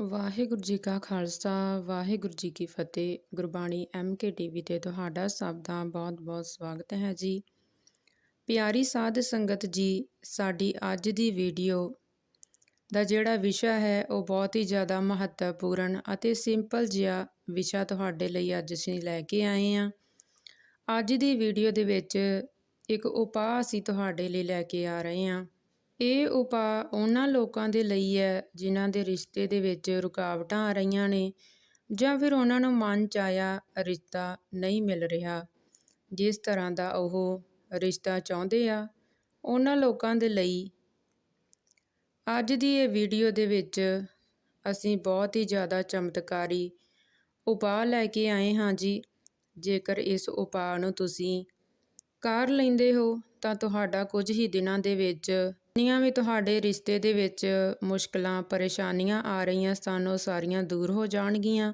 ਵਾਹਿਗੁਰੂ ਜੀ ਕਾ ਖਾਲਸਾ, ਵਾਹਿਗੁਰੂ ਜੀ ਕੀ ਫਤਿਹ। Gurbani MK TV ਤੇ ਤੁਹਾਡਾ ਸਭ ਦਾ ਬਹੁਤ-ਬਹੁਤ ਸਵਾਗਤ ਹੈ ਜੀ। ਪਿਆਰੀ ਸਾਧ ਸੰਗਤ ਜੀ, ਸਾਡੀ ਅੱਜ ਦੀ ਵੀਡੀਓ ਦਾ ਜਿਹੜਾ ਵਿਸ਼ਾ ਹੈ, ਉਹ ਬਹੁਤ ਹੀ ਜ਼ਿਆਦਾ ਮਹੱਤਵਪੂਰਨ ਅਤੇ ਸਿੰਪਲ ਜਿਹਾ ਵਿਸ਼ਾ ਤੁਹਾਡੇ ਲਈ ਅੱਜ ਅਸੀਂ ਲੈ ਕੇ ਆਏ ਹਾਂ। ਅੱਜ ਦੀ ਵੀਡੀਓ ਦੇ ਵਿੱਚ ਇੱਕ ਉਪਾਅ ਅਸੀਂ ਤੁਹਾਡੇ ਲਈ ਲੈ ਕੇ ਆ ਰਹੇ ਹਾਂ। ਇਹ ਉਪਾਅ ਉਹਨਾਂ ਲੋਕਾਂ ਦੇ ਲਈ ਹੈ ਜਿਨ੍ਹਾਂ ਦੇ ਰਿਸ਼ਤੇ ਦੇ ਵਿੱਚ ਰੁਕਾਵਟਾਂ ਆ ਰਹੀਆਂ ਨੇ ਜਾਂ ਫਿਰ ਉਹਨਾਂ ਨੂੰ ਮਨ ਚ ਆਇਆ ਰਿਸ਼ਤਾ ਨਹੀਂ ਮਿਲ ਰਿਹਾ। ਜਿਸ ਤਰ੍ਹਾਂ ਦਾ ਉਹ ਰਿਸ਼ਤਾ ਚਾਹੁੰਦੇ ਆ, ਉਹਨਾਂ ਲੋਕਾਂ ਦੇ ਲਈ। ਅੱਜ ਦੀ ਇਹ ਵੀਡੀਓ ਦੇ ਵਿੱਚ ਅਸੀਂ ਬਹੁਤ ਹੀ ਜ਼ਿਆਦਾ ਚਮਤਕਾਰੀ ਉਪਾਅ ਲੈ ਕੇ ਆਏ ਹਾਂ ਜੀ। ਜੇਕਰ ਇਸ ਉਪਾਅ ਨੂੰ ਤੁਸੀਂ ਕਰ ਲੈਂਦੇ ਹੋ ਤਾਂ ਤੁਹਾਡਾ ਕੁਝ ਹੀ ਦਿਨਾਂ ਦੇ ਵਿੱਚ ਜਿੰਨੀਆਂ ਵੀ ਤੁਹਾਡੇ ਰਿਸ਼ਤੇ ਦੇ ਵਿੱਚ ਮੁਸ਼ਕਲਾਂ, ਪਰੇਸ਼ਾਨੀਆਂ ਆ ਰਹੀਆਂ ਸਨ, ਉਹ ਸਾਰੀਆਂ ਦੂਰ ਹੋ ਜਾਣਗੀਆਂ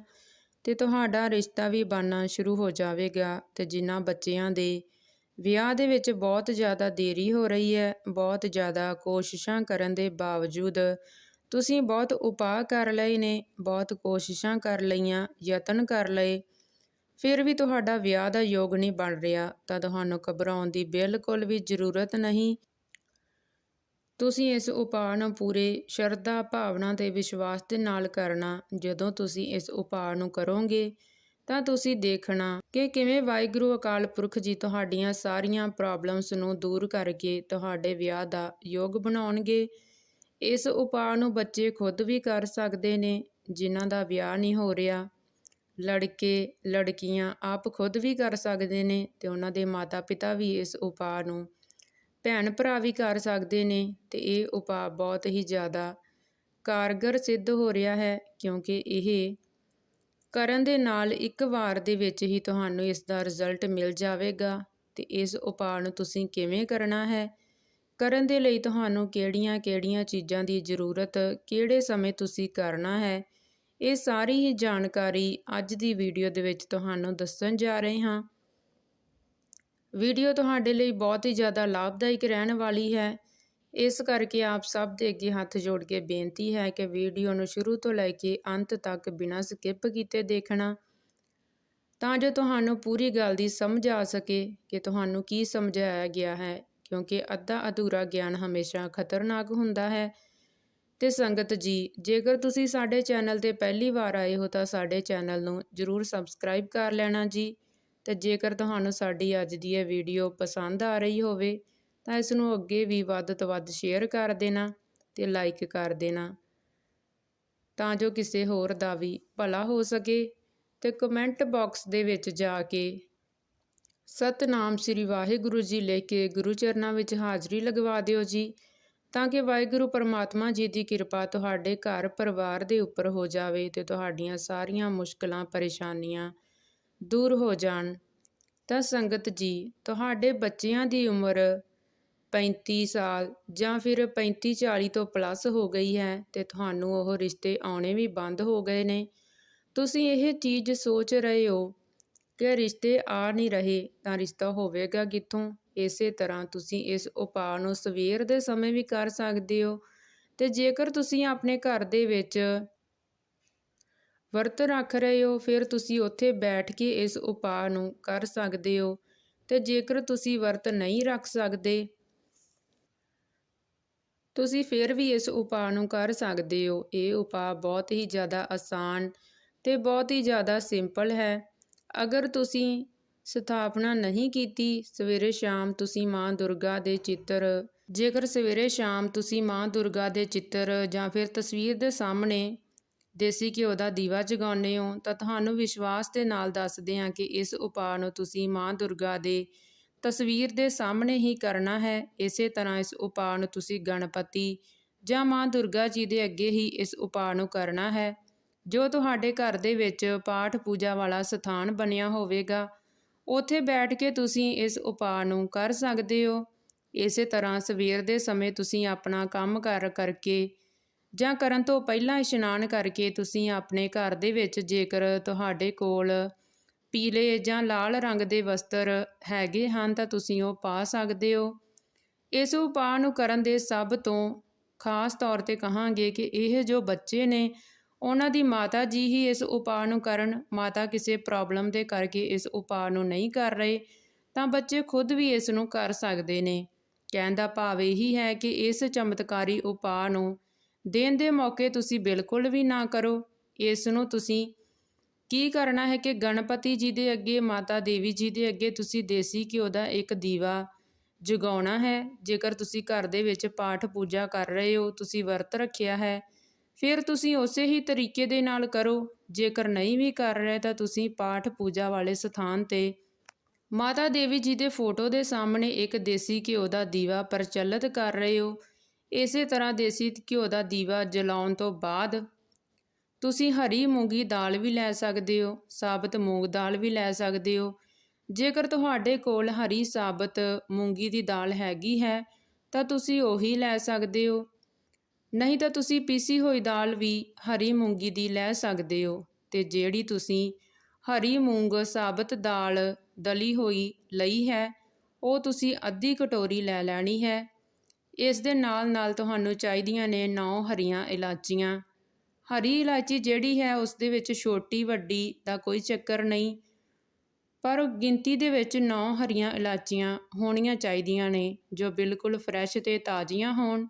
ਤੇ ਤੁਹਾਡਾ ਰਿਸ਼ਤਾ ਵੀ ਬਣਨਾ ਸ਼ੁਰੂ ਹੋ ਜਾਵੇਗਾ ਤੇ ਜਿਨ੍ਹਾਂ ਬੱਚਿਆਂ ਦੇ ਵਿਆਹ ਦੇ ਵਿੱਚ ਬਹੁਤ ਜ਼ਿਆਦਾ ਦੇਰੀ ਹੋ ਰਹੀ ਹੈ, ਬਹੁਤ ਜ਼ਿਆਦਾ ਕੋਸ਼ਿਸ਼ਾਂ ਕਰਨ ਦੇ ਬਾਵਜੂਦ ਤੁਸੀਂ ਬਹੁਤ ਉਪਾਅ ਕਰ ਲਏ ਨੇ, ਬਹੁਤ ਕੋਸ਼ਿਸ਼ਾਂ ਕਰ ਲਈਆਂ, ਯਤਨ ਕਰ ਲਏ। ਫਿਰ ਵੀ ਤੁਹਾਡਾ ਵਿਆਹ ਦਾ ਯੋਗ ਨਹੀਂ ਬਣ ਰਿਹਾ ਤਾਂ ਤੁਹਾਨੂੰ ਘਬਰਾਉਣ ਦੀ ਬਿਲਕੁਲ ਵੀ ਜ਼ਰੂਰਤ ਨਹੀਂ। ਤੁਸੀਂ ਇਸ ਉਪਾਅ ਨੂੰ ਪੂਰੇ ਸ਼ਰਧਾ ਭਾਵਨਾ ਤੇ ਵਿਸ਼ਵਾਸ ਦੇ ਨਾਲ ਕਰਨਾ ਜਦੋਂ ਤੁਸੀਂ ਇਸ ਉਪਾਅ ਨੂੰ ਕਰੋਗੇ, ਤਾਂ ਤੁਸੀਂ ਦੇਖਣਾ ਕਿ ਕਿਵੇਂ ਵਾਹਿਗੁਰੂ ਅਕਾਲ ਪੁਰਖ ਜੀ ਤੁਹਾਡੀਆਂ ਸਾਰੀਆਂ ਪ੍ਰੋਬਲਮਸ ਨੂੰ ਦੂਰ ਕਰਕੇ ਤੁਹਾਡੇ ਵਿਆਹ ਦਾ ਯੋਗ ਬਣਾਉਣਗੇ। ਇਸ ਉਪਾਅ ਨੂੰ ਬੱਚੇ ਖੁਦ ਵੀ ਕਰ ਸਕਦੇ ਨੇ, ਜਿਨ੍ਹਾਂ ਦਾ ਵਿਆਹ ਨਹੀਂ ਹੋ ਰਿਹਾ। ਲੜਕੇ, ਲੜਕੀਆਂ ਆਪ ਖੁਦ ਵੀ ਕਰ ਸਕਦੇ ਨੇ ਤੇ ਉਹਨਾਂ ਦੇ ਮਾਤਾ-ਪਿਤਾ ਵੀ ਇਸ ਉਪਾਅ ਨੂੰ ਭੈਣ ਭਰਾ ਵੀ ਕਰ ਸਕਦੇ ਨੇ ਤੇ ਇਹ ਉਪਾਅ ਬਹੁਤ ਹੀ ਜ਼ਿਆਦਾ ਕਾਰਗਰ ਸਿੱਧ ਹੋ ਰਿਹਾ ਹੈ ਕਿਉਂਕਿ ਇਹ ਕਰਨ ਦੇ ਨਾਲ ਇੱਕ ਵਾਰ ਦੇ ਵਿੱਚ ਹੀ ਤੁਹਾਨੂੰ ਇਸ ਦਾ ਰਿਜ਼ਲਟ ਮਿਲ ਜਾਵੇਗਾ ਤੇ ਇਸ ਉਪਾਅ ਨੂੰ ਤੁਸੀਂ ਕਿਵੇਂ ਕਰਨਾ ਹੈ? ਕਰਨ ਦੇ ਲਈ ਤੁਹਾਨੂੰ ਕਿਹੜੀਆਂ-ਕਿਹੜੀਆਂ ਚੀਜ਼ਾਂ ਦੀ ਜ਼ਰੂਰਤ, ਕਿਹੜੇ ਸਮੇਂ ਤੁਸੀਂ ਕਰਨਾ ਹੈ? ਇਹ ਸਾਰੀ ਹੀ ਜਾਣਕਾਰੀ ਅੱਜ ਦੀ ਵੀਡੀਓ ਦੇ ਵਿੱਚ ਤੁਹਾਨੂੰ ਦੱਸਣ ਜਾ ਰਹੇ ਹਾਂ। ਵੀਡੀਓ ਤੁਹਾਡੇ ਲਈ ਬਹੁਤ ਹੀ ਜ਼ਿਆਦਾ ਲਾਭਦਾਇਕ ਰਹਿਣ ਵਾਲੀ ਹੈ। ਇਸ ਕਰਕੇ ਆਪ ਸਭ ਦੇ ਅੱਗੇ ਹੱਥ ਜੋੜ ਕੇ ਬੇਨਤੀ ਹੈ ਕਿ ਵੀਡੀਓ ਨੂੰ ਸ਼ੁਰੂ ਤੋਂ ਲੈ ਕੇ ਅੰਤ ਤੱਕ ਬਿਨਾਂ ਸਕਿਪ ਕੀਤੇ ਦੇਖਣਾ। ਤਾਂ ਜੋ ਤੁਹਾਨੂੰ ਪੂਰੀ ਗੱਲ ਦੀ ਸਮਝ ਆ ਸਕੇ ਕਿ ਤੁਹਾਨੂੰ ਕੀ ਸਮਝਾਇਆ ਗਿਆ ਹੈ, ਕਿਉਂਕਿ ਅੱਧਾ ਅਧੂਰਾ ਗਿਆਨ ਹਮੇਸ਼ਾ ਖਤਰਨਾਕ ਹੁੰਦਾ ਹੈ। ਤੇ ਸੰਗਤ ਜੀ, ਜੇਕਰ ਤੁਸੀਂ ਸਾਡੇ ਚੈਨਲ ਤੇ ਪਹਿਲੀ ਵਾਰ ਆਏ ਹੋ ਤਾਂ ਸਾਡੇ ਚੈਨਲ ਨੂੰ ਜਰੂਰ ਸਬਸਕ੍ਰਾਈਬ ਕਰ ਲੈਣਾ ਜੀ। ਤੇ ਜੇਕਰ ਤੁਹਾਨੂੰ ਸਾਡੀ ਅੱਜ ਦੀ ਇਹ ਵੀਡੀਓ ਪਸੰਦ ਆ ਰਹੀ ਹੋਵੇ, ਤਾਂ ਇਸ ਨੂੰ ਅੱਗੇ ਵੀ ਵੱਧ ਤੋਂ ਵੱਧ ਸ਼ੇਅਰ ਕਰ ਦੇਣਾ ਤੇ ਲਾਈਕ ਕਰ ਦੇਣਾ, ਤਾਂ ਜੋ ਕਿਸੇ ਹੋਰ ਦਾ ਵੀ ਭਲਾ ਹੋ ਸਕੇ ਤੇ ਕਮੈਂਟ ਬਾਕਸ ਦੇ ਵਿੱਚ ਜਾ ਕੇ ਸਤਨਾਮ ਸ੍ਰੀ ਵਾਹਿਗੁਰੂ ਜੀ ਲੈ ਕੇ ਗੁਰੂ ਚਰਨਾਂ ਵਿੱਚ ਹਾਜ਼ਰੀ ਲਗਵਾ ਦਿਓ ਜੀ, ਤਾਂ ਕਿ ਵਾਹਿਗੁਰੂ ਪਰਮਾਤਮਾ ਜੀ ਦੀ ਕਿਰਪਾ ਤੁਹਾਡੇ ਘਰ ਪਰਿਵਾਰ ਦੇ ਉੱਪਰ ਹੋ ਜਾਵੇ ਤੇ ਤੁਹਾਡੀਆਂ ਸਾਰੀਆਂ ਮੁਸ਼ਕਲਾਂ, ਪਰੇਸ਼ਾਨੀਆਂ ਦੂਰ ਹੋ ਜਾਣ। ਤਾਂ ਸੰਗਤ ਜੀ, ਤੁਹਾਡੇ ਬੱਚਿਆਂ ਦੀ ਉਮਰ 35 ਸਾਲ ਜਾਂ ਫਿਰ 35 40 ਤੋਂ ਪਲੱਸ ਹੋ ਗਈ ਹੈ ਤੇ ਤੁਹਾਨੂੰ ਉਹ ਰਿਸ਼ਤੇ ਆਉਣੇ ਵੀ ਬੰਦ ਹੋ ਗਏ ਨੇ। ਤੁਸੀਂ ਇਹ ਚੀਜ਼ ਸੋਚ ਰਹੇ ਹੋ ਕਿ ਰਿਸ਼ਤੇ ਆ ਨਹੀਂ ਰਹੇ ਤਾਂ ਰਿਸ਼ਤਾ ਹੋਵੇਗਾ ਕਿੱਥੋਂ? ਇਸੇ ਤਰ੍ਹਾਂ ਤੁਸੀਂ ਇਸ ਉਪਾਅ ਨੂੰ ਸਵੇਰ ਦੇ ਸਮੇਂ ਵੀ ਕਰ ਸਕਦੇ ਹੋ ਤੇ ਜੇਕਰ ਤੁਸੀਂ ਆਪਣੇ ਘਰ ਦੇ ਵਿੱਚ ਵਰਤ ਰੱਖ ਰਹੇ ਹੋ, ਫਿਰ ਤੁਸੀਂ ਉੱਥੇ ਬੈਠ ਕੇ ਇਸ ਉਪਾਅ ਨੂੰ ਕਰ ਸਕਦੇ ਹੋ। ਤੇ ਜੇਕਰ ਤੁਸੀਂ ਵਰਤ ਨਹੀਂ ਰੱਖ ਸਕਦੇ, ਤੁਸੀਂ ਫਿਰ ਵੀ ਇਸ ਉਪਾਅ ਨੂੰ ਕਰ ਸਕਦੇ ਹੋ। ਇਹ ਉਪਾਅ ਬਹੁਤ ਹੀ ਜ਼ਿਆਦਾ ਆਸਾਨ ਤੇ ਬਹੁਤ ਹੀ ਜ਼ਿਆਦਾ ਸਿੰਪਲ ਹੈ। ਅਗਰ ਤੁਸੀਂ ਸਥਾਪਨਾ ਨਹੀਂ ਕੀਤੀ, ਸਵੇਰੇ ਸ਼ਾਮ ਤੁਸੀਂ ਮਾਂ ਦੁਰਗਾ ਦੇ ਚਿੱਤਰ, ਜੇਕਰ ਸਵੇਰੇ ਸ਼ਾਮ ਤੁਸੀਂ ਮਾਂ ਦੁਰਗਾ ਦੇ ਚਿੱਤਰ ਜਾਂ ਫਿਰ ਤਸਵੀਰ ਦੇ ਸਾਹਮਣੇ ਦੇਸੀ ਘਿਓ ਦਾ ਦੀਵਾ ਜਗਾਉਂਦੇ ਹੋ, ਤਾਂ ਤੁਹਾਨੂੰ ਵਿਸ਼ਵਾਸ ਦੇ ਨਾਲ ਦੱਸਦੇ ਹਾਂ ਕਿ ਇਸ ਉਪਾਅ ਨੂੰ ਤੁਸੀਂ ਮਾਂ ਦੁਰਗਾ ਦੇ ਤਸਵੀਰ ਦੇ ਸਾਹਮਣੇ ਹੀ ਕਰਨਾ ਹੈ। ਇਸੇ ਤਰ੍ਹਾਂ ਇਸ ਉਪਾਅ ਨੂੰ ਤੁਸੀਂ ਗਣਪਤੀ ਜਾਂ ਮਾਂ ਦੁਰਗਾ ਜੀ ਦੇ ਅੱਗੇ ਹੀ ਇਸ ਉਪਾਅ ਨੂੰ ਕਰਨਾ ਹੈ। ਜੋ ਤੁਹਾਡੇ ਘਰ ਦੇ ਵਿੱਚ ਪਾਠ ਪੂਜਾ ਵਾਲਾ ਸਥਾਨ ਬਣਿਆ ਹੋਵੇਗਾ, ਉੱਥੇ ਬੈਠ ਕੇ ਤੁਸੀਂ ਇਸ ਉਪਾਅ ਨੂੰ ਕਰ ਸਕਦੇ ਹੋ। ਇਸੇ ਤਰ੍ਹਾਂ ਸਵੇਰ ਦੇ ਸਮੇਂ ਤੁਸੀਂ ਆਪਣਾ ਕੰਮ ਕਰ ਕਰਕੇ ਜਾਂ ਕਰਨ ਤੋਂ ਪਹਿਲਾਂ ਇਸ਼ਨਾਨ ਕਰਕੇ ਤੁਸੀਂ ਆਪਣੇ ਘਰ ਦੇ ਵਿੱਚ ਜੇਕਰ ਤੁਹਾਡੇ ਕੋਲ ਪੀਲੇ ਜਾਂ ਲਾਲ ਰੰਗ ਦੇ ਵਸਤਰ ਹੈਗੇ ਹਨ ਤਾਂ ਤੁਸੀਂ ਉਹ ਪਾ ਸਕਦੇ ਹੋ। ਇਸ ਉਪਾਅ ਨੂੰ ਕਰਨ ਦੇ ਸਭ ਤੋਂ ਖਾਸ ਤੌਰ ਤੇ ਕਹਾਂਗੇ ਕਿ ਇਹ ਜੋ ਬੱਚੇ ਨੇ, ਉਹਨਾਂ ਦੀ ਮਾਤਾ ਜੀ ਹੀ ਇਸ ਉਪਾਅ ਨੂੰ ਕਰਨ, ਮਾਤਾ ਕਿਸੇ ਪ੍ਰੋਬਲਮ ਦੇ ਕਰਕੇ ਇਸ ਉਪਾਅ ਨੂੰ ਨਹੀਂ ਕਰ ਰਹੇ, ਤਾਂ ਬੱਚੇ ਖੁਦ ਵੀ ਇਸ ਨੂੰ ਕਰ ਸਕਦੇ ਨੇ। ਕਹਿਣ ਦਾ ਭਾਵ ਇਹੀ ਹੈ ਕਿ ਇਸ ਚਮਤਕਾਰੀ ਉਪਾਅ ਨੂੰ ਦੇਣ ਦੇ ਮੌਕੇ ਤੁਸੀਂ ਬਿਲਕੁਲ ਵੀ ਨਾ ਕਰੋ। ਇਸ ਨੂੰ ਤੁਸੀਂ ਕੀ ਕਰਨਾ ਹੈ ਕਿ ਗਣਪਤੀ ਜੀ ਦੇ ਅੱਗੇ, ਮਾਤਾ ਦੇਵੀ ਜੀ ਦੇ ਅੱਗੇ ਤੁਸੀਂ ਦੇਸੀ ਘਿਓ ਦਾ ਇੱਕ ਦੀਵਾ ਜਗਾਉਣਾ ਹੈ। ਜੇਕਰ ਤੁਸੀਂ ਘਰ ਦੇ ਵਿੱਚ ਪਾਠ ਪੂਜਾ ਕਰ ਰਹੇ ਹੋ, ਤੁਸੀਂ ਵਰਤ ਰੱਖਿਆ ਹੈ, ਫਿਰ ਤੁਸੀਂ ਉਸੇ ਹੀ ਤਰੀਕੇ ਦੇ ਨਾਲ ਕਰੋ। ਜੇਕਰ ਨਹੀਂ ਵੀ ਕਰ ਰਹੇ ਤਾਂ ਤੁਸੀਂ ਪਾਠ ਪੂਜਾ ਵਾਲੇ ਸਥਾਨ ਤੇ ਮਾਤਾ ਦੇਵੀ ਜੀ ਦੇ ਫੋਟੋ ਦੇ ਸਾਹਮਣੇ ਇੱਕ ਦੇਸੀ ਘਿਓ ਦਾ ਦੀਵਾ ਪ੍ਰਚਲਿਤ ਕਰ ਰਹੇ ਹੋ। ਇਸੇ ਤਰ੍ਹਾਂ ਦੇਸੀ ਘਿਓ ਦਾ ਦੀਵਾ ਜਲਾਉਣ ਤੋਂ ਬਾਅਦ ਤੁਸੀਂ ਹਰੀ ਮੂੰਗੀ ਦਾਲ ਵੀ ਲੈ ਸਕਦੇ ਹੋ, ਸਾਬਤ ਮੂੰਗ ਦਾਲ ਵੀ ਲੈ ਸਕਦੇ ਹੋ। ਜੇਕਰ ਤੁਹਾਡੇ ਕੋਲ ਹਰੀ ਸਾਬਤ ਮੂੰਗੀ ਦੀ ਦਾਲ ਹੈਗੀ ਹੈ, ਤਾਂ ਤੁਸੀਂ ਉਹੀ ਲੈ ਸਕਦੇ ਹੋ। ਨਹੀਂ ਤਾਂ ਤੁਸੀਂ ਪੀਸੀ ਹੋਈ ਦਾਲ ਵੀ ਹਰੀ ਮੂੰਗੀ ਦੀ ਲੈ ਸਕਦੇ ਹੋ ਤੇ ਜਿਹੜੀ ਤੁਸੀਂ ਹਰੀ ਮੂੰਗ ਸਾਬਤ ਦਾਲ ਦਲੀ ਹੋਈ ਲਈ ਹੈ, ਉਹ ਤੁਸੀਂ ਅੱਧੀ ਕਟੋਰੀ ਲੈ ਲੈਣੀ ਹੈ। ਇਸ ਦੇ ਨਾਲ ਨਾਲ ਤੁਹਾਨੂੰ ਚਾਹੀਦੀਆਂ ਨੇ 9 ਹਰੀਆਂ ਇਲਾਚੀਆਂ। ਹਰੀ ਇਲਾਚੀ ਜਿਹੜੀ ਹੈ, ਉਸ ਦੇ ਵਿੱਚ ਛੋਟੀ ਵੱਡੀ ਦਾ ਕੋਈ ਚੱਕਰ ਨਹੀਂ, ਪਰ ਗਿਣਤੀ ਦੇ ਵਿੱਚ 9 ਹਰੀਆਂ ਇਲਾਚੀਆਂ ਹੋਣੀਆਂ ਚਾਹੀਦੀਆਂ ਨੇ, ਜੋ ਬਿਲਕੁਲ ਫਰੈਸ਼ ਤੇ ਤਾਜ਼ੀਆਂ ਹੋਣ।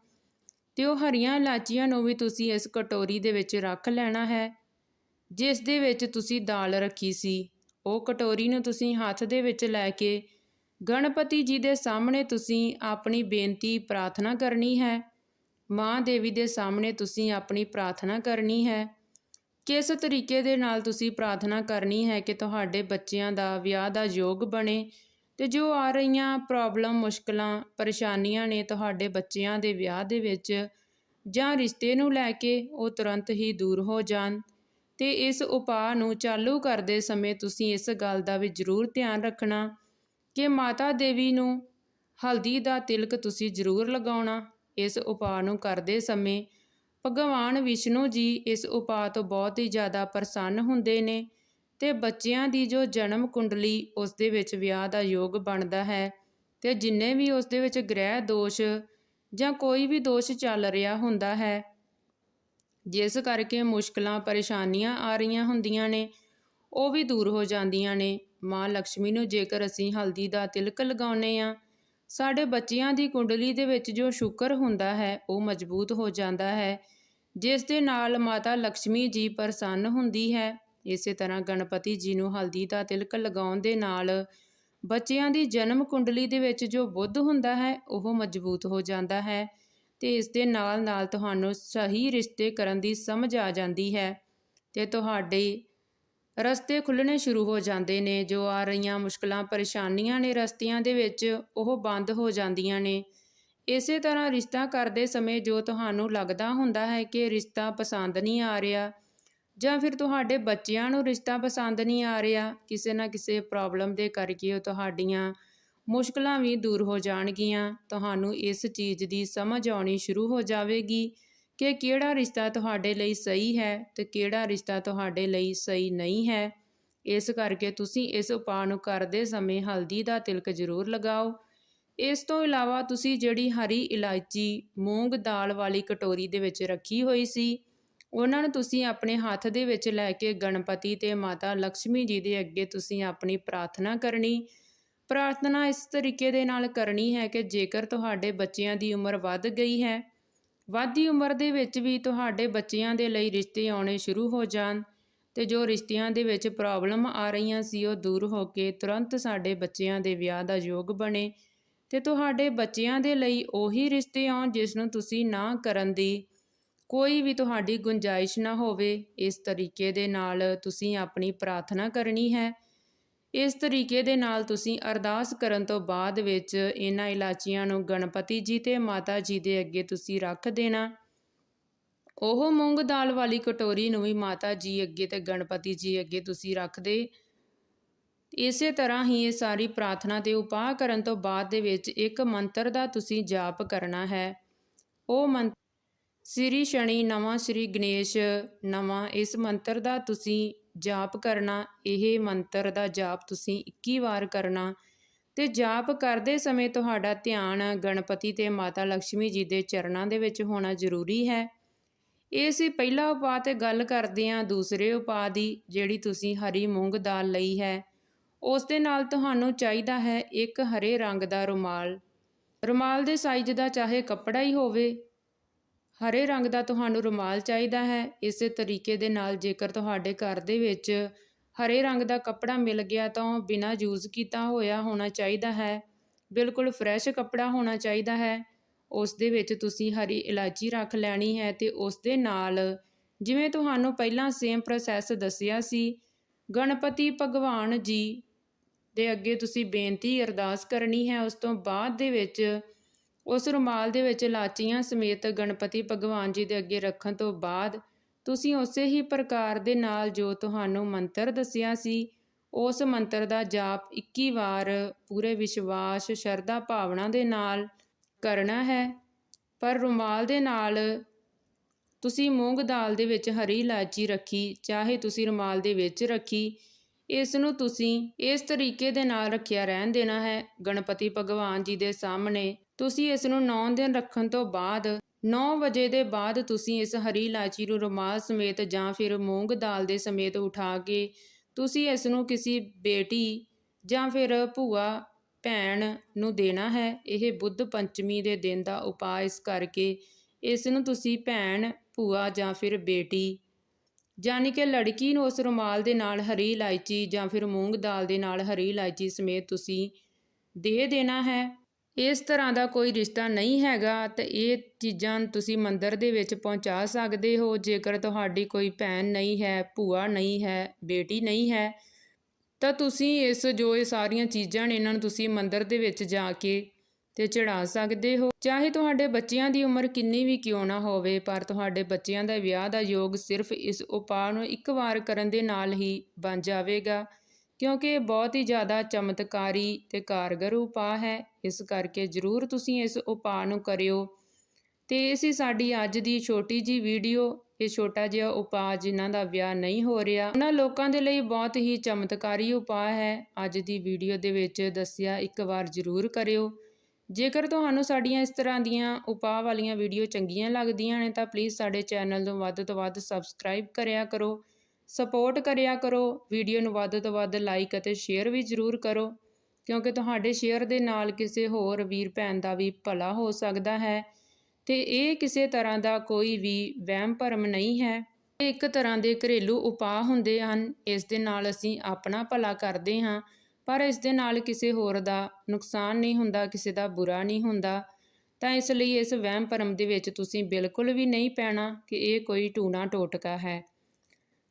ਤੇ ਉਹ ਹਰੀਆਂ ਇਲਾਚੀਆਂ ਨੂੰ ਵੀ ਤੁਸੀਂ ਇਸ ਕਟੋਰੀ ਦੇ ਵਿੱਚ ਰੱਖ ਲੈਣਾ ਹੈ, ਜਿਸ ਦੇ ਵਿੱਚ ਤੁਸੀਂ ਦਾਲ ਰੱਖੀ ਸੀ। ਉਹ ਕਟੋਰੀ ਨੂੰ ਤੁਸੀਂ ਹੱਥ ਦੇ ਵਿੱਚ ਲੈ ਕੇ ਗਣਪਤੀ ਜੀ ਦੇ ਸਾਹਮਣੇ ਤੁਸੀਂ ਆਪਣੀ ਬੇਨਤੀ ਪ੍ਰਾਰਥਨਾ ਕਰਨੀ ਹੈ। ਮਾਂ ਦੇਵੀ ਦੇ ਸਾਹਮਣੇ ਤੁਸੀਂ ਆਪਣੀ ਪ੍ਰਾਰਥਨਾ ਕਰਨੀ ਹੈ। ਕਿਸ ਤਰੀਕੇ ਦੇ ਨਾਲ ਤੁਸੀਂ ਪ੍ਰਾਰਥਨਾ ਕਰਨੀ ਹੈ ਕਿ ਤੁਹਾਡੇ ਬੱਚਿਆਂ ਦਾ ਵਿਆਹ ਦਾ ਯੋਗ ਬਣੇ ਤੇ ਜੋ ਆ ਰਹੀਆਂ ਪ੍ਰੋਬਲਮ, ਮੁਸ਼ਕਲਾਂ, ਪਰੇਸ਼ਾਨੀਆਂ ਨੇ ਤੁਹਾਡੇ ਬੱਚਿਆਂ ਦੇ ਵਿਆਹ ਦੇ ਵਿੱਚ ਜਾਂ ਰਿਸ਼ਤੇ ਨੂੰ ਲੈ ਕੇ ਉਹ ਤੁਰੰਤ ਹੀ ਦੂਰ ਹੋ ਜਾਣ ਤੇ ਇਸ ਉਪਾਅ ਨੂੰ ਚਾਲੂ ਕਰਦੇ ਸਮੇਂ ਤੁਸੀਂ ਇਸ ਗੱਲ ਦਾ ਵੀ ਜ਼ਰੂਰ ਧਿਆਨ ਰੱਖਣਾ। ਕਿ ਮਾਤਾ ਦੇਵੀ ਨੂੰ ਹਲਦੀ ਦਾ ਤਿਲਕ ਤੁਸੀਂ ਜ਼ਰੂਰ ਲਗਾਉਣਾ। ਇਸ ਉਪਾਅ ਨੂੰ ਕਰਦੇ ਸਮੇਂ ਭਗਵਾਨ ਵਿਸ਼ਨੂੰ ਜੀ ਇਸ ਉਪਾਅ ਤੋਂ ਬਹੁਤ ਹੀ ਜ਼ਿਆਦਾ ਪ੍ਰਸੰਨ ਹੁੰਦੇ ਨੇ ਤੇ ਬੱਚਿਆਂ ਦੀ ਜੋ ਜਨਮ ਕੁੰਡਲੀ ਉਸ ਦੇ ਵਿੱਚ ਵਿਆਹ ਦਾ ਯੋਗ ਬਣਦਾ ਹੈ ਤੇ ਜਿੰਨੇ ਵੀ ਉਸ ਦੇ ਵਿੱਚ ਗ੍ਰਹਿ ਦੋਸ਼ ਜਾਂ ਕੋਈ ਵੀ ਦੋਸ਼ ਚੱਲ ਰਿਹਾ ਹੁੰਦਾ ਹੈ, ਜਿਸ ਕਰਕੇ ਮੁਸ਼ਕਲਾਂ, ਪਰੇਸ਼ਾਨੀਆਂ ਆ ਰਹੀਆਂ ਹੁੰਦੀਆਂ ਨੇ, ਉਹ ਵੀ ਦੂਰ ਹੋ ਜਾਂਦੀਆਂ ਨੇ। ਮਾਂ ਲక్ష్ਮੀ ਨੂੰ ਜੇਕਰ ਅਸੀਂ ਹਲਦੀ ਦਾ ਤਿਲਕ ਲਗਾਉਨੇ ਆ ਸਾਡੇ ਬੱਚਿਆਂ ਦੀ ਕੁੰਡਲੀ ਦੇ ਵਿੱਚ ਜੋ ਸ਼ੁਕਰ ਹੁੰਦਾ ਹੈ, ਉਹ ਮਜ਼ਬੂਤ ਹੋ ਜਾਂਦਾ ਹੈ, ਜਿਸ ਦੇ ਨਾਲ ਮਾਤਾ ਲక్ష్ਮੀ ਜੀ ਪ੍ਰਸੰਨ ਹੁੰਦੀ ਹੈ। ਇਸੇ ਤਰ੍ਹਾਂ ਗਣਪਤੀ ਜੀ ਨੂੰ ਹਲਦੀ ਦਾ ਤਿਲਕ ਲਗਾਉਣ ਦੇ ਨਾਲ ਬੱਚਿਆਂ ਦੀ ਜਨਮ ਕੁੰਡਲੀ ਦੇ ਵਿੱਚ ਜੋ ਬੁੱਧ ਹੁੰਦਾ ਹੈ, ਉਹ ਮਜ਼ਬੂਤ ਹੋ ਜਾਂਦਾ ਹੈ ਤੇ ਇਸ ਦੇ ਨਾਲ ਨਾਲ ਤੁਹਾਨੂੰ ਸਹੀ ਰਿਸ਼ਤੇ ਕਰਨ ਦੀ ਸਮਝ ਆ ਜਾਂਦੀ ਹੈ ਤੇ ਤੁਹਾਡੇ ਰਸਤੇ ਖੁੱਲਣੇ ਸ਼ੁਰੂ ਹੋ ਜਾਂਦੇ ਨੇ, ਜੋ ਆ ਰਹੀਆਂ ਮੁਸ਼ਕਲਾਂ ਪਰੇਸ਼ਾਨੀਆਂ ਨੇ ਰਸਤਿਆਂ ਦੇ ਵਿੱਚ, ਉਹ ਬੰਦ ਹੋ ਜਾਂਦੀਆਂ ਨੇ। ਇਸੇ ਤਰ੍ਹਾਂ ਰਿਸ਼ਤਾ ਕਰਦੇ ਸਮੇਂ ਜੋ ਤੁਹਾਨੂੰ ਲੱਗਦਾ ਹੁੰਦਾ ਹੈ ਕਿ ਰਿਸ਼ਤਾ ਪਸੰਦ ਨਹੀਂ ਆ ਰਿਹਾ, ਜਾਂ ਫਿਰ ਤੁਹਾਡੇ ਬੱਚਿਆਂ ਨੂੰ ਰਿਸ਼ਤਾ ਪਸੰਦ ਨਹੀਂ ਆ ਰਿਹਾ, ਕਿਸੇ ਨਾ ਕਿਸੇ ਪ੍ਰੋਬਲਮ ਦੇ ਕਰਕੇ ਉਹ ਤੁਹਾਡੀਆਂ ਮੁਸ਼ਕਲਾਂ ਵੀ ਦੂਰ ਹੋ ਜਾਣਗੀਆਂ। ਤੁਹਾਨੂੰ ਇਸ ਚੀਜ਼ ਦੀ ਸਮਝ ਆਉਣੀ ਸ਼ੁਰੂ ਹੋ ਜਾਵੇਗੀ। ਕਿ ਕਿਹੜਾ ਰਿਸ਼ਤਾ ਤੁਹਾਡੇ ਲਈ ਸਹੀ ਹੈ ਤੇ ਕਿਹੜਾ ਰਿਸ਼ਤਾ ਤੁਹਾਡੇ ਲਈ ਸਹੀ ਨਹੀਂ ਹੈ। ਇਸ ਕਰਕੇ ਤੁਸੀਂ ਇਸ ਉਪਾਅ ਨੂੰ ਕਰਦੇ ਸਮੇਂ ਹਲਦੀ ਦਾ ਤਿਲਕ ਜ਼ਰੂਰ ਲਗਾਓ। ਇਸ ਤੋਂ ਇਲਾਵਾ ਤੁਸੀਂ ਜਿਹੜੀ ਹਰੀ ਇਲਾਇਚੀ, ਮੂੰਗ, ਦਾਲ ਵਾਲੀ ਕਟੋਰੀ ਦੇ ਵਿੱਚ ਰੱਖੀ ਹੋਈ ਸੀ, ਉਹਨਾਂ ਨੂੰ ਤੁਸੀਂ ਆਪਣੇ ਹੱਥ ਦੇ ਵਿੱਚ ਲੈ ਕੇ ਗਣਪਤੀ ਤੇ ਮਾਤਾ ਲక్ష్ਮੀ ਜੀ ਦੇ ਅੱਗੇ ਤੁਸੀਂ ਆਪਣੀ ਪ੍ਰਾਰਥਨਾ ਕਰਨੀ। ਪ੍ਰਾਰਥਨਾ ਇਸ ਤਰੀਕੇ ਦੇ ਨਾਲ ਕਰਨੀ ਹੈ ਕਿ ਜੇਕਰ ਤੁਹਾਡੇ ਬੱਚਿਆਂ ਦੀ ਉਮਰ ਵੱਧ ਗਈ ਹੈ ਵੱਧਦੀ ਉਮਰ ਦੇ ਵਿੱਚ ਵੀ ਤੁਹਾਡੇ ਬੱਚਿਆਂ ਦੇ ਲਈ ਰਿਸ਼ਤੇ ਆਉਣੇ ਸ਼ੁਰੂ ਹੋ ਜਾਣ ਤੇ ਜੋ ਰਿਸ਼ਤਿਆਂ ਦੇ ਵਿੱਚ ਪ੍ਰੋਬਲਮ ਆ ਰਹੀਆਂ ਸੀ, ਉਹ ਦੂਰ ਹੋ ਕੇ ਤੁਰੰਤ ਸਾਡੇ ਬੱਚਿਆਂ ਦੇ ਵਿਆਹ ਦਾ ਯੋਗ ਬਣੇ ਤੇ ਤੁਹਾਡੇ ਬੱਚਿਆਂ ਦੇ ਲਈ ਉਹੀ ਰਿਸ਼ਤੇ ਆਉਣ ਜਿਸ ਨੂੰ ਤੁਸੀਂ ਨਾ ਕਰਨ ਦੀ ਕੋਈ ਵੀ ਤੁਹਾਡੀ ਗੁੰਜਾਇਸ਼ ਨਾ ਹੋਵੇ, ਇਸ ਤਰੀਕੇ ਦੇ ਨਾਲ ਤੁਸੀਂ ਆਪਣੀ ਪ੍ਰਾਰਥਨਾ ਕਰਨੀ ਹੈ। ਇਸ ਤਰੀਕੇ ਦੇ ਨਾਲ ਤੁਸੀਂ ਅਰਦਾਸ ਕਰਨ ਤੋਂ ਬਾਅਦ ਵਿੱਚ ਇਹਨਾਂ ਇਲਾਚੀਆਂ ਨੂੰ ਗਣਪਤੀ ਜੀ ਤੇ ਮਾਤਾ ਜੀ ਦੇ ਅੱਗੇ ਤੁਸੀਂ ਰੱਖ ਦੇਣਾ। ਉਹ ਮੂੰਗ ਦਾਲ ਵਾਲੀ ਕਟੋਰੀ ਨੂੰ ਵੀ ਮਾਤਾ ਜੀ ਅੱਗੇ ਤੇ ਗਣਪਤੀ ਜੀ ਅੱਗੇ ਤੁਸੀਂ ਰੱਖ ਦੇ। ਇਸੇ ਤਰ੍ਹਾਂ ਹੀ ਇਹ ਸਾਰੀ ਪ੍ਰਾਰਥਨਾ ਤੇ ਉਪਾਅ ਕਰਨ ਤੋਂ ਬਾਅਦ ਦੇ ਵਿੱਚ ਇੱਕ ਮੰਤਰ ਦਾ ਤੁਸੀਂ ਜਾਪ ਕਰਨਾ ਹੈ। ਉਹ ਮੰਤਰ ਸ੍ਰੀ ਸ਼ਨੀ, ਨਵਾਂ ਸ੍ਰੀ ਗਣੇਸ਼, ਨਵਾਂ ਇਸ ਮੰਤਰ ਦਾ ਤੁਸੀਂ ਜਾਪ ਕਰਨਾ, ਇਹ ਮੰਤਰ ਦਾ ਜਾਪ ਤੁਸੀਂ 21 ਵਾਰ ਕਰਨਾ। ਤੇ ਜਾਪ ਕਰਦੇ ਸਮੇਂ ਤੁਹਾਡਾ ਧਿਆਨ ਗਣਪਤੀ ਤੇ ਮਾਤਾ ਲక్ష్ਮੀ ਜੀ ਦੇ ਚਰਨਾਂ ਦੇ ਵਿੱਚ ਹੋਣਾ ਜ਼ਰੂਰੀ ਹੈ। ਇਹ ਸੀ ਪਹਿਲਾ ਉਪਾਅ ਤੇ ਗੱਲ ਕਰਦੇ ਹਾਂ, ਦੂਸਰੇ ਉਪਾਅ ਦੀ, ਜਿਹੜੀ ਤੁਸੀਂ ਹਰੀ ਮੂੰਗ ਦਾਲ ਲਈ ਹੈ। ਉਸ ਦੇ ਨਾਲ ਤੁਹਾਨੂੰ ਚਾਹੀਦਾ ਹੈ ਇੱਕ ਹਰੇ ਰੰਗ ਦਾ ਰੁਮਾਲ। ਰੁਮਾਲ ਦੇ ਸਾਈਜ਼ ਦਾ ਚਾਹੇ ਕੱਪੜਾ ਹੀ ਹੋਵੇ ਹਰੇ ਰੰਗ ਦਾ ਤੁਹਾਨੂੰ ਰੁਮਾਲ ਚਾਹੀਦਾ ਹੈ। ਇਸੇ ਤਰੀਕੇ ਦੇ ਨਾਲ ਜੇਕਰ ਤੁਹਾਡੇ ਘਰ ਦੇ ਵਿੱਚ ਹਰੇ ਰੰਗ ਦਾ ਕੱਪੜਾ ਮਿਲ ਗਿਆ ਤਾਂ ਉਹ ਬਿਨਾਂ ਯੂਜ਼ ਕੀਤਾ ਹੋਇਆ ਹੋਣਾ ਚਾਹੀਦਾ ਹੈ। ਬਿਲਕੁਲ ਫਰੈਸ਼ ਕੱਪੜਾ ਹੋਣਾ ਚਾਹੀਦਾ ਹੈ। ਉਸ ਦੇ ਵਿੱਚ ਤੁਸੀਂ ਹਰੀ ਇਲਾਚੀ ਰੱਖ ਲੈਣੀ ਹੈ ਤੇ ਉਸ ਦੇ ਨਾਲ ਜਿਵੇਂ ਤੁਹਾਨੂੰ ਪਹਿਲਾਂ ਸੇਮ ਪ੍ਰੋਸੈਸ ਦੱਸਿਆ ਸੀ, ਗਣਪਤੀ ਭਗਵਾਨ ਜੀ ਦੇ ਅੱਗੇ ਤੁਸੀਂ ਬੇਨਤੀ ਅਰਦਾਸ ਕਰਨੀ ਹੈ। ਉਸ ਤੋਂ ਬਾਅਦ ਦੇ ਵਿੱਚ ਉਸ ਰੁਮਾਲ ਦੇ ਵਿੱਚ ਲਾਚੀਆਂ ਸਮੇਤ ਗਣਪਤੀ ਭਗਵਾਨ ਜੀ ਦੇ ਅੱਗੇ ਰੱਖਣ ਤੋਂ ਬਾਅਦ ਤੁਸੀਂ ਉਸੇ ਹੀ ਪ੍ਰਕਾਰ ਦੇ ਨਾਲ ਜੋ ਤੁਹਾਨੂੰ ਮੰਤਰ ਦੱਸਿਆ ਸੀ, ਉਸ ਮੰਤਰ ਦਾ ਜਾਪ 21 ਵਾਰ ਪੂਰੇ ਵਿਸ਼ਵਾਸ, ਸ਼ਰਧਾ ਭਾਵਨਾ ਦੇ ਨਾਲ ਕਰਨਾ ਹੈ। ਪਰ ਰੁਮਾਲ ਦੇ ਨਾਲ ਤੁਸੀਂ ਮੂੰਗ ਦਾਲ ਦੇ ਵਿੱਚ ਹਰੀ ਇਲਾਚੀ ਰੱਖੀ, ਚਾਹੇ ਤੁਸੀਂ ਰੁਮਾਲ ਦੇ ਵਿੱਚ ਰੱਖੀ, ਇਸ ਨੂੰ ਤੁਸੀਂ ਇਸ ਤਰੀਕੇ ਦੇ ਨਾਲ ਰੱਖਿਆ ਰਹਿਣ ਦੇਣਾ ਹੈ। ਗਣਪਤੀ ਭਗਵਾਨ ਜੀ ਦੇ ਸਾਹਮਣੇ ਤੁਸੀਂ ਇਸ ਨੂੰ 9 ਦਿਨ ਰੱਖਣ ਤੋਂ ਬਾਅਦ 9 ਵਜੇ ਦੇ ਬਾਅਦ ਤੁਸੀਂ ਇਸ ਹਰੀ ਇਲਾਚੀ ਨੂੰ ਰੁਮਾਲ ਸਮੇਤ ਜਾਂ ਫਿਰ ਮੂੰਗ ਦਾਲ ਦੇ ਸਮੇਤ ਉਠਾ ਕੇ ਤੁਸੀਂ ਇਸ ਨੂੰ ਕਿਸੇ ਬੇਟੀ ਜਾਂ ਫਿਰ ਭੂਆ, ਭੈਣ ਨੂੰ ਦੇਣਾ ਹੈ। ਇਹ ਬੁੱਧ ਪੰਚਮੀ ਦੇ ਦਿਨ ਦਾ ਉਪਾਅ ਇਸ ਕਰਕੇ ਇਸ ਨੂੰ ਤੁਸੀਂ ਭੈਣ, ਭੂਆ ਜਾਂ ਫਿਰ ਬੇਟੀ ਯਾਨੀ ਕਿ ਲੜਕੀ ਨੂੰ ਉਸ ਰੁਮਾਲ ਦੇ ਨਾਲ ਹਰੀ ਇਲਾਇਚੀ ਜਾਂ ਫਿਰ ਮੂੰਗ ਦਾਲ ਦੇ ਨਾਲ ਹਰੀ ਇਲਾਇਚੀ ਸਮੇਤ ਤੁਸੀਂ ਦੇ ਦੇਣਾ ਹੈ। ਇਸ ਤਰ੍ਹਾਂ ਦਾ ਕੋਈ ਰਿਸ਼ਤਾ ਨਹੀਂ ਹੈਗਾ ਤੇ ਇਹ ਚੀਜ਼ਾਂ ਤੁਸੀਂ ਮੰਦਰ ਦੇ ਵਿੱਚ ਪਹੁੰਚਾ ਸਕਦੇ ਹੋ। ਜੇਕਰ ਤੁਹਾਡੀ ਕੋਈ ਭੈਣ ਨਹੀਂ ਹੈ, ਭੂਆ ਨਹੀਂ ਹੈ, ਬੇਟੀ ਨਹੀਂ ਹੈ, ਤਾਂ ਤੁਸੀਂ ਇਸ ਜੋ ਇਹ ਸਾਰੀਆਂ ਚੀਜ਼ਾਂ ਨੇ, ਇਹਨਾਂ ਨੂੰ ਤੁਸੀਂ ਮੰਦਰ ਦੇ ਵਿੱਚ ਜਾ ਕੇ ਤੇ ਚੜਾ ਸਕਦੇ ਹੋ। ਚਾਹੇ ਤੁਹਾਡੇ ਬੱਚਿਆਂ ਦੀ ਉਮਰ ਕਿੰਨੀ ਵੀ ਕਿਉਂ ਨਾ ਹੋਵੇ, ਪਰ ਤੁਹਾਡੇ ਬੱਚਿਆਂ ਦਾ ਵਿਆਹ ਦਾ ਯੋਗ ਸਿਰਫ ਇਸ ਉਪਾਅ ਨੂੰ ਇੱਕ ਵਾਰ ਕਰਨ ਦੇ ਨਾਲ ਹੀ ਬਣ ਜਾਵੇਗਾ। ਕਿਉਂਕਿ ਇਹ ਬਹੁਤ ਹੀ ਜ਼ਿਆਦਾ ਚਮਤਕਾਰੀ ਤੇ ਕਾਰਗਰ ਉਪਾਅ ਹੈ। ਇਸ ਕਰਕੇ ਜ਼ਰੂਰ ਤੁਸੀਂ ਇਸ ਉਪਾਅ ਨੂੰ ਕਰਿਓ। ਤੇ ਇਹ ਸੀ ਸਾਡੀ ਅੱਜ ਦੀ ਛੋਟੀ ਜੀ ਵੀਡੀਓ, ਇਹ ਛੋਟਾ ਜਿਹਾ ਉਪਾਅ ਜਿਨ੍ਹਾਂ ਦਾ ਵਿਆਹ ਨਹੀਂ ਹੋ ਰਿਹਾ, ਉਹਨਾਂ ਲੋਕਾਂ ਦੇ ਲਈ ਬਹੁਤ ਹੀ ਚਮਤਕਾਰੀ ਉਪਾਅ ਹੈ। ਅੱਜ ਦੀ ਵੀਡੀਓ ਦੇ ਵਿੱਚ ਦੱਸਿਆ ਇੱਕ ਵਾਰ ਜ਼ਰੂਰ ਕਰਿਓ। ਜੇਕਰ ਤੁਹਾਨੂੰ ਸਾਡੀਆਂ ਇਸ ਤਰ੍ਹਾਂ ਦੀਆਂ ਉਪਾਅ ਵਾਲੀਆਂ ਵੀਡੀਓ ਚੰਗੀਆਂ ਲੱਗਦੀਆਂ ਨੇ, ਤਾਂ ਪਲੀਜ਼ ਸਾਡੇ ਚੈਨਲ ਨੂੰ ਵੱਧ ਤੋਂ ਵੱਧ ਸਬਸਕ੍ਰਾਈਬ ਕਰਿਆ ਕਰੋ। ਸਪੋਰਟ ਕਰਿਆ ਕਰੋ ਵੀਡੀਓ ਨੂੰ ਵੱਧ ਤੋਂ ਵੱਧ ਲਾਈਕ ਅਤੇ ਸ਼ੇਅਰ ਵੀ ਜ਼ਰੂਰ ਕਰੋ, ਕਿਉਂਕਿ ਤੁਹਾਡੇ ਸ਼ੇਅਰ ਦੇ ਨਾਲ ਕਿਸੇ ਹੋਰ ਵੀਰ ਭੈਣ ਦਾ ਵੀ ਭਲਾ ਹੋ ਸਕਦਾ ਹੈ ਤੇ ਇਹ ਕਿਸੇ ਤਰ੍ਹਾਂ ਦਾ ਕੋਈ ਵੀ ਵਹਿਮ ਭਰਮ ਨਹੀਂ ਹੈ। ਇਹ ਇੱਕ ਤਰ੍ਹਾਂ ਦੇ ਘਰੇਲੂ ਉਪਾਅ ਹੁੰਦੇ ਹਨ, ਇਸ ਦੇ ਨਾਲ ਅਸੀਂ ਆਪਣਾ ਭਲਾ ਕਰਦੇ ਹਾਂ, ਪਰ ਇਸ ਦੇ ਨਾਲ ਕਿਸੇ ਹੋਰ ਦਾ ਨੁਕਸਾਨ ਨਹੀਂ ਹੁੰਦਾ, ਕਿਸੇ ਦਾ ਬੁਰਾ ਨਹੀਂ ਹੁੰਦਾ। ਤਾਂ ਇਸ ਲਈ ਇਸ ਵਹਿਮ ਭਰਮ ਦੇ ਵਿੱਚ ਤੁਸੀਂ ਬਿਲਕੁਲ ਵੀ ਨਹੀਂ ਪੈਣਾ ਕਿ ਇਹ ਕੋਈ ਟੂਣਾ ਟੋਟਕਾ ਹੈ।